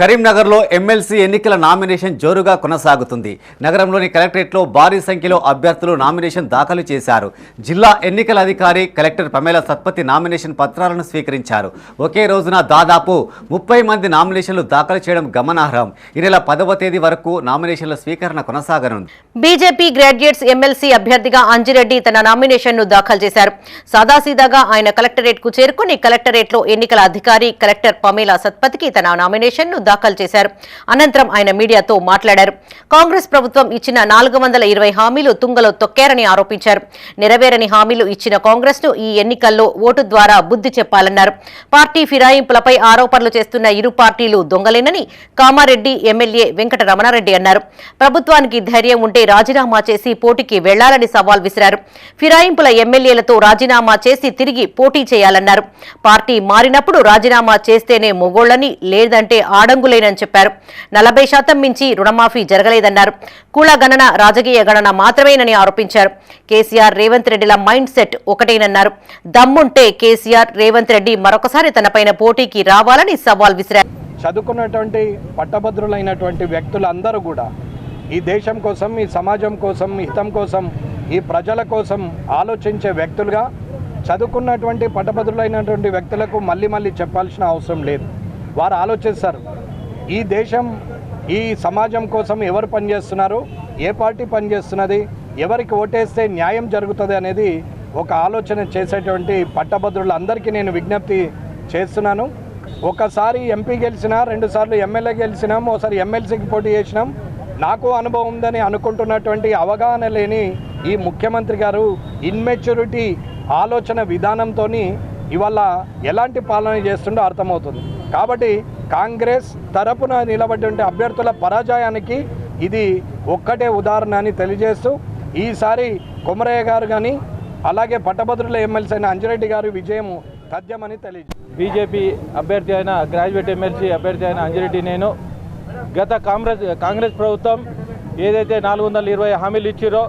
కరీంనగర్లో ఎమ్మెల్సీ ఎన్నికల నామినేషన్ జోరుగా కొనసాగుతుంది. నగరంలోని కలెక్టరేట్లో భారీ సంఖ్యలో అభ్యర్థులు నామినేషన్ దాఖలు చేశారు. జిల్లా ఎన్నికల అధికారి కలెక్టర్ పమేల సత్పతి నామినేషన్ పత్రాలను స్వీకరించారు. ఒకే రోజున దాదాపు ముప్పై మంది నామినేషన్లు దాఖలు చేయడం గమనార్హం. ఈ నెల పదవ తేదీ వరకు నామినేషన్ల స్వీకరణ కొనసాగనుంది. బీజేపీ గ్రాడ్యుయేట్స్ ఎమ్మెల్సీ అభ్యర్థిగా అంజిరెడ్డి తన నామినేషన్ను దాఖలు చేశారు. సాదాసీదాగా ఆయన కలెక్టరేట్కు చేరుకుని కలెక్టరేట్లో ఎన్నికల అధికారి కలెక్టర్ పమేలా సత్పతికి తన నామినేషన్ను దాఖలు చేశారు. అనంతరం ఆయన మీడియాతో మాట్లాడారు. కాంగ్రెస్ ప్రభుత్వం ఇచ్చిన నాలుగు వందల ఇరవై హామీలు తుంగలో తొక్కారని ఆరోపించారు. నెరవేరని హామీలు ఇచ్చిన కాంగ్రెస్ను ఈ ఎన్నికల్లో ఓటు ద్వారా బుద్ధి చెప్పాలన్నారు. పార్టీ ఫిరాయింపులపై ఆరోపణలు చేస్తున్న ఇరు పార్టీలు దొంగలేనని కామారెడ్డి ఎమ్మెల్యే వెంకట రమణారెడ్డి అన్నారు. ప్రభుత్వానికి ధైర్యం ఉంటే రాజీనామా చేసి పోటీకి వెళ్ళాలని సవాల్ విసిరారు. ఫిరాయింపుల ఎమ్మెల్యేలతో రాజీనామా చేసి తిరిగి పోటీ చేయాలన్నారు. పార్టీ మారినప్పుడు రాజీనామా చేస్తేనే మొగోళ్ళని లేదంటే అడ్డంకులేనని చెప్పారు. నలభై శాతం మించి రుణమాఫీ జరగలేదన్నారు. కుల గణన రాజకీయ గణన మాత్రమేనని ఆరోపించారు. కేసీఆర్ రేవంత్ రెడ్డిల మైండ్ సెట్ ఒకటేనన్నారు. దమ్ముంటే కేసీఆర్ రేవంత్ రెడ్డి మరొకసారి తనపైన పోటీకి రావాలని సవాల్ విసిరారు. చదువుకున్నటువంటి పట్టభద్రులైనటువంటి వ్యక్తులందరూ కూడా ఈ దేశం కోసం ఈ సమాజం కోసం హితం కోసం ఈ ప్రజల కోసం ఆలోచించే వ్యక్తులుగా చదువుకున్నటువంటి పట్టభద్రులైనటువంటి వ్యక్తులకు మళ్ళీ మళ్ళీ చెప్పాల్సిన అవసరం లేదు. వారు ఆలోచిస్తారు. ఈ దేశం ఈ సమాజం కోసం ఎవరు పనిచేస్తున్నారు ఏ పార్టీ పనిచేస్తున్నది ఎవరికి ఓటేస్తే న్యాయం జరుగుతుంది అనేది ఒక ఆలోచన చేసేటువంటి పట్టభద్రులందరికీ నేను విజ్ఞప్తి చేస్తున్నాను. ఒకసారి ఎంపీ గెలిచినా రెండుసార్లు ఎమ్మెల్యే గెలిచినాం ఒకసారి ఎమ్మెల్సీకి పోటీ చేసినాం. నాకు అనుభవం ఉందని అనుకుంటున్నటువంటి అవగాహన లేని ఈ ముఖ్యమంత్రి గారు ఇన్మెచ్యూరిటీ ఆలోచన విధానంతో ఇవాళ ఎలాంటి పాలన చేస్తుండో అర్థమవుతుంది. కాబట్టి కాంగ్రెస్ తరపున నిలబడి అభ్యర్థుల పరాజయానికి ఇది ఒక్కటే ఉదాహరణ అని తెలియజేస్తూ ఈసారి కొమరయ్య గారు కానీ అలాగే పట్టభద్రుల ఎమ్మెల్సీ అయిన అంజిరెడ్డి గారు విజయం తథ్యమని తెలియజేస్తారు బీజేపీ అభ్యర్థి అయిన గ్రాడ్యుయేట్ ఎమ్మెల్సీ అభ్యర్థి అయిన అంజిరెడ్డి నేను గత కాంగ్రెస్ కాంగ్రెస్ ప్రభుత్వం ఏదైతే నాలుగు వందల ఇరవై హామీలు ఇచ్చిరో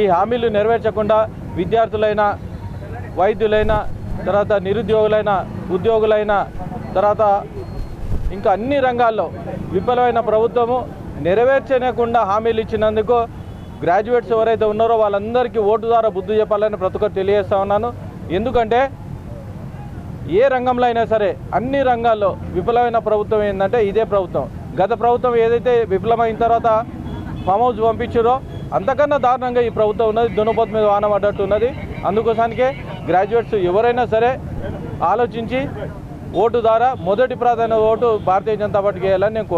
ఈ హామీలు నెరవేర్చకుండా విద్యార్థులైన వైద్యులైన తర్వాత నిరుద్యోగులైన ఉద్యోగులైన తర్వాత ఇంకా అన్ని రంగాల్లో విఫలమైన ప్రభుత్వము నెరవేర్చనేకుండా హామీలు ఇచ్చినందుకు గ్రాడ్యుయేట్స్ ఎవరైతే ఉన్నారో వాళ్ళందరికీ ఓటు ద్వారా బుద్ధి చెప్పాలని ప్రతి ఒక్కరు తెలియజేస్తా ఉన్నాను. ఎందుకంటే ఏ రంగంలో అయినా సరే అన్ని రంగాల్లో విఫలమైన ప్రభుత్వం ఏంటంటే ఇదే ప్రభుత్వం. గత ప్రభుత్వం ఏదైతే విఫలమైన తర్వాత ఫామ్ హౌస్ పంపించారో అంతకన్నా దారుణంగా ఈ ప్రభుత్వం ఉన్నది. దునపోతు మీద వాన పడ్డట్టు ఉన్నది. అందుకోసానికే గ్రాడ్యుయేట్స్ ఎవరైనా సరే ఆలోచించి ఓటు ద్వారా మొదటి ప్రాధాన్యత ఓటు భారతీయ జనతా పార్టీకి వేయాలని నేను